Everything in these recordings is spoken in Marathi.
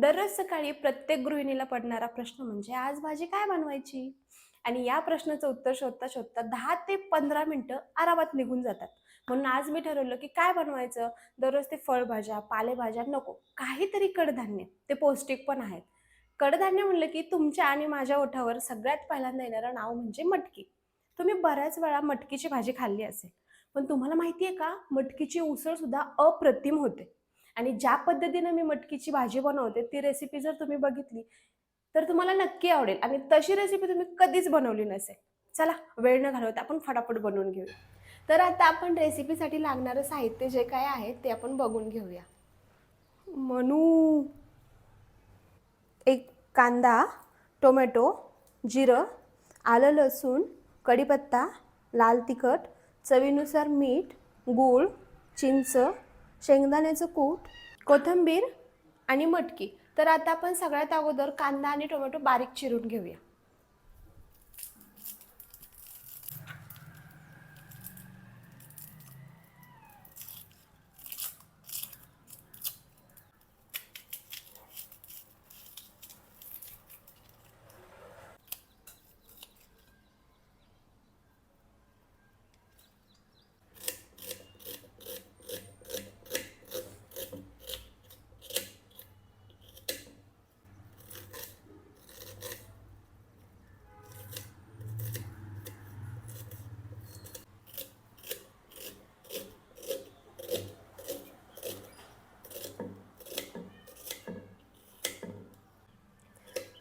दररोज सकाळी प्रत्येक गृहिणीला पडणारा प्रश्न म्हणजे आज भाजी काय बनवायची? आणि या प्रश्नाचं उत्तर शोधता शोधता दहा ते पंधरा मिनिटं आरामात निघून जातात. म्हणून आज मी ठरवलं की काय बनवायचं? दररोज ते फळभाज्या पालेभाज्या नको. काहीतरी कडधान्य. ते पौष्टिक पण आहेत. कडधान्य म्हणलं की तुमच्या आणि माझ्या ओठावर सगळ्यात पहिल्यांदा येणारं नाव म्हणजे मटकी. तुम्ही बऱ्याच वेळा मटकीची भाजी खाल्ली असेल. पण तुम्हाला माहिती आहे का? मटकीची उसळ सुद्धा अप्रतिम होते. आणि ज्या पद्धतीनं मी मटकीची भाजी बनवते ती रेसिपी जर तुम्ही बघितली तर तुम्हाला नक्की आवडेल. आणि तशी रेसिपी तुम्ही कधीच बनवली नसेल. चला वेळ न घालवता आपण फटाफट बनवून घेऊया. तर आता आपण रेसिपीसाठी लागणारं साहित्य जे काय आहे ते आपण बघून घेऊया. मनू. एक कांदा टोमॅटो जिरं आलं लसूण कढीपत्ता लाल तिखट चवीनुसार मीठ गूळ चिंच शेंगदाण्याचं कूट कोथिंबीर आणि मटकी. तर आता आपण सगळ्यात अगोदर कांदा आणि टोमॅटो बारीक चिरून घेऊया.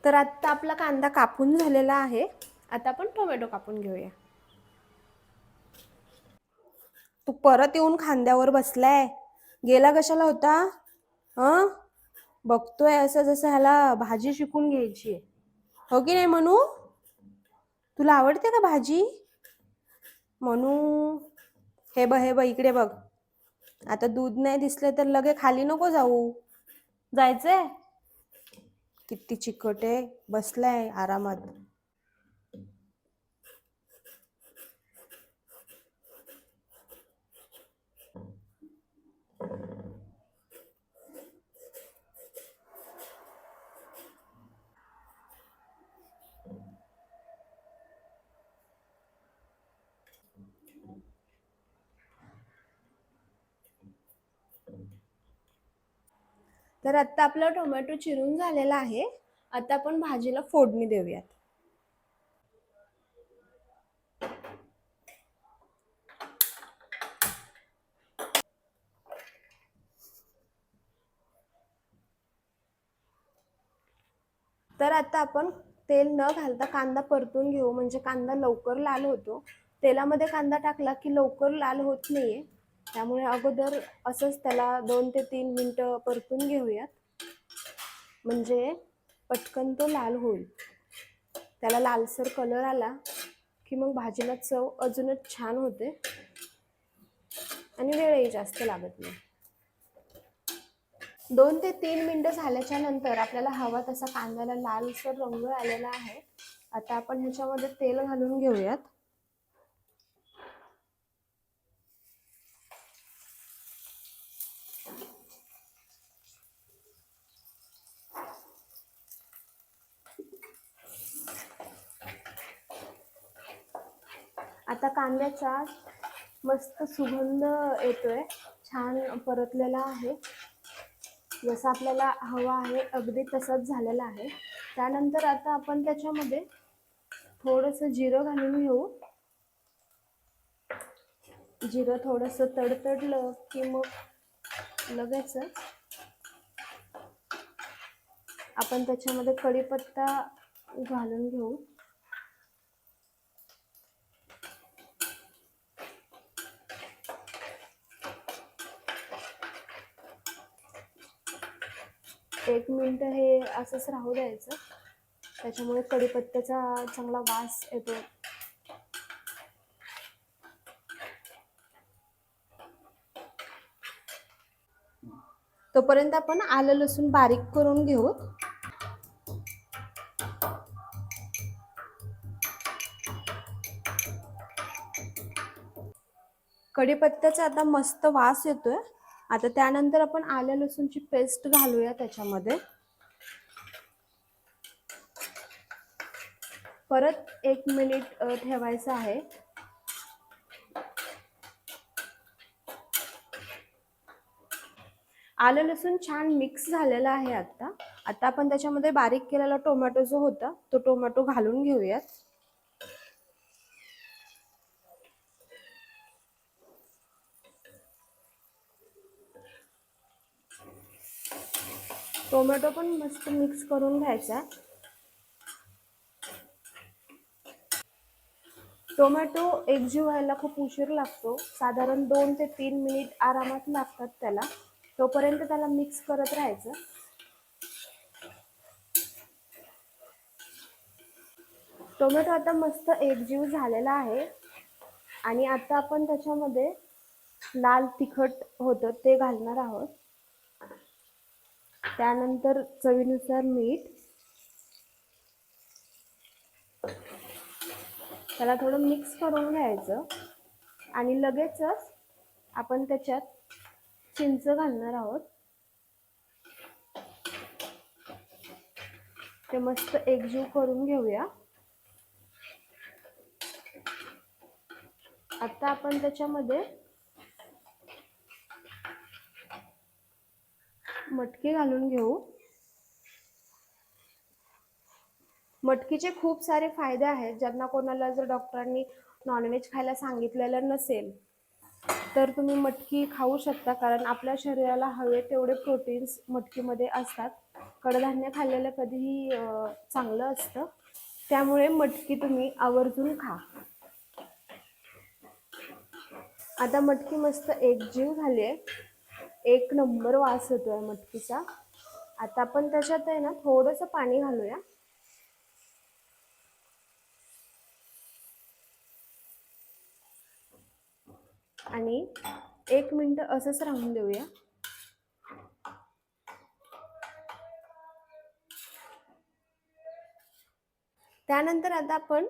तर आत्ता आपला कांदा कापून झालेला आहे. आता आपण टोमॅटो कापून घेऊया. तू परत येऊन खांद्यावर बसलाय. गेला कशाला होता? हं? बघतोय असं जसं ह्याला भाजी शिकून घ्यायची आहे. हो की नाही म्हणू तुला आवडते का भाजी? म्हणू हे ब हे ब इकडे बघ. आता दूध नाही दिसलं तर लगे खाली नको जाऊ. जायचंय? किती चिकट आहे बसलाय आरामात. तर आता आपला टोमॅटो चिरून झालेला आहे. आता आपण भाजीला फोडणी देऊयात. तर आता आपण तेल न घालता कांदा परतून घेऊ. म्हणजे कांदा लवकर लाल होतो. तेलामध्ये कांदा टाकला की लवकर लाल होत नाहीये. त्यामुळे अगोदर असंच त्याला दोन ते तीन मिनटं परतून घेऊयात. म्हणजे पटकन तो लाल होईल. त्याला लालसर कलर आला की मग भाजीला चव अजूनच छान होते. आणि वेळही जास्त लागत नाही. दोन ते तीन मिनटं झाल्याच्यानंतर आपल्याला हवा तसा कांद्याला लालसर रंग आलेला आहे. आता आपण ह्याच्यामध्ये तेल घालून घेऊयात. आता कांद्याचा मस्त सुगंध येतोय. छान परतलेला आहे. जसं आपल्याला हवा आहे अगदी तसंच झालेला आहे. त्यानंतर आता आपण त्याच्यामध्ये थोडंसं जिरं घालून घेऊ. जिरं थोडंसं तडतडलं की मग लगेच आपण त्याच्यामध्ये कढीपत्ता घालून घेऊ. एक मिनिट हे असंच राहू द्यायचं. त्याच्यामुळे कढीपत्त्याचा चांगला वास येतो. तोपर्यंत आपण आलं लसूण बारीक करून घेऊ. कढीपत्त्याचा आता मस्त वास येतोय. आता त्यानंतर आपण आल्या लसूणची पेस्ट घालूया त्याच्यामध्ये. परत एक मिनिट ठेवायचं आहे. आलं लसूण छान मिक्स झालेला आहे आता. आता आपण त्याच्यामध्ये बारीक केलेला टोमॅटो जो होता तो टोमॅटो घालून घेऊयात. टोमॅटो पण मस्त मिक्स करून घ्यायचा. टोमॅटो एकजीव व्हायला खूप उशीर लागतो. साधारण दोन ते तीन मिनिट आरामात लागतात त्याला. तोपर्यंत त्याला मिक्स करत राहायचं. टोमॅटो आता मस्त एकजीव झालेला आहे. आणि आता आपण त्याच्यामध्ये लाल तिखट होतं ते घालणार आहोत. त्यानंतर चवीनुसार मीठ. त्याला थोडं मिक्स करून घ्यायचं. आणि लगेचच आपण त्याच्यात चिंच घालणार आहोत. ते मस्त एकजीव करून घेऊया. आता आपण त्याच्यामध्ये मटकी घालून घेऊ. मटकीचे खूप सारे फायदे आहेत. ज्यांना कोणाला जर डॉक्टरांनी नॉनव्हेज खायला सांगितलेलं नसेल तर तुम्ही मटकी खाऊ शकता. कारण आपल्या शरीराला हवे तेवढे प्रोटीन्स मटकीमध्ये असतात. कडधान्य खाल्लेलं कधीही चांगलं असतं. त्यामुळे मटकी तुम्ही आवर्जून खा. आता मटकी मस्त एकजीव झाली आहे एक नंबर वास येतोय मटकीचा. आता आपण त्याच्यात आहे ना थोडंसं पाणी घालूया. आणि एक मिनिट असंच राहून देऊया. त्यानंतर आता आपण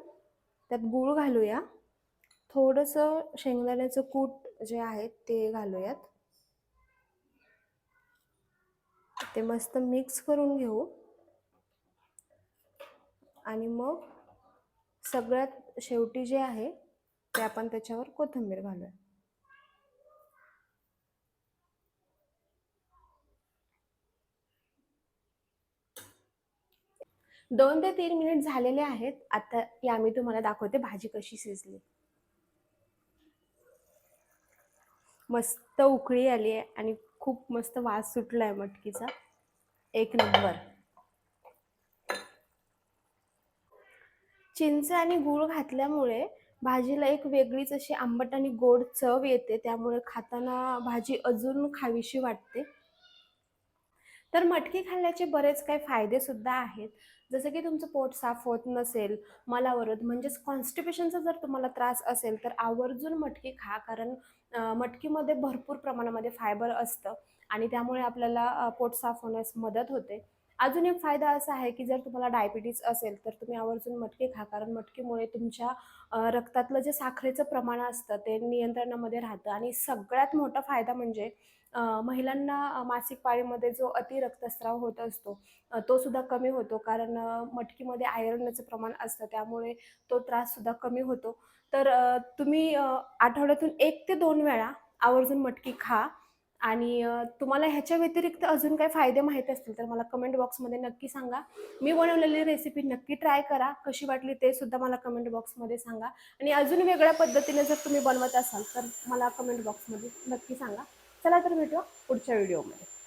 त्यात गूळ घालूया. थोडंसं शेंगदाण्याचं कूट जे आहे ते घालूयात. ते मस्त मिक्स करून घेऊ. आणि मग सगळ्यात शेवटी जे आहे ते आपण त्याच्यावर कोथिंबीर घालूया. दोन ते तीन मिनिट झालेले आहेत. आता या मी तुम्हाला दाखवते भाजी कशी शिजली. मस्त उकळी आली आहे आणि खूप मस्त वास सुटला आहे मटकीचा. एक नंबर. चिंच आणि गूळ घातल्यामुळे भाजीला एक वेगळीच अशी आंबट आणि गोड चव येते त्यामुळे खाताना भाजी अजून खावीशी वाटते. तर मटकी खाल्ल्याचे बरेच काही फायदे सुद्धा आहेत. जसं की तुमचं पोट साफ होत नसेल मलावरत म्हणजेच कॉन्स्टिपेशनचा जर तुम्हाला त्रास असेल तर आवर्जून मटकी खा. कारण मटकीमध्ये भरपूर प्रमाणामध्ये फायबर असतं आणि त्यामुळे आपल्याला पोट साफ होण्यास मदत होते. अजून एक फायदा असा आहे की जर तुम्हाला डायबिटीज असेल तर तुम्ही आवर्जून मटकी खा. कारण मटकीमुळे तुमच्या रक्तातलं जे साखरेचं प्रमाण असतं ते नियंत्रणामध्ये राहतं. आणि सगळ्यात मोठा फायदा म्हणजे महिलांना मासिक पाळीमध्ये जो अति रक्तस्राव होत असतो तो सुद्धा कमी होतो. कारण मटकीमध्ये आयर्नचं प्रमाण असतं त्यामुळे तो त्रास सुद्धा कमी होतो. तर तुम्ही आठवड्यातून एक ते दोन वेळा आवर्जून मटकी खा. आणि तुम्हाला ह्याच्या व्यतिरिक्त अजून काही फायदे माहीत असतील तर मला कमेंट बॉक्समध्ये नक्की सांगा. मी बनवलेली रेसिपी नक्की ट्राय करा. कशी वाटली ते सुद्धा मला कमेंट बॉक्समध्ये सांगा. आणि अजून वेगळ्या पद्धतीने जर तुम्ही बनवत असाल तर मला कमेंट बॉक्समध्ये नक्की सांगा. चला तर भेटूया पुढच्या व्हिडिओमध्ये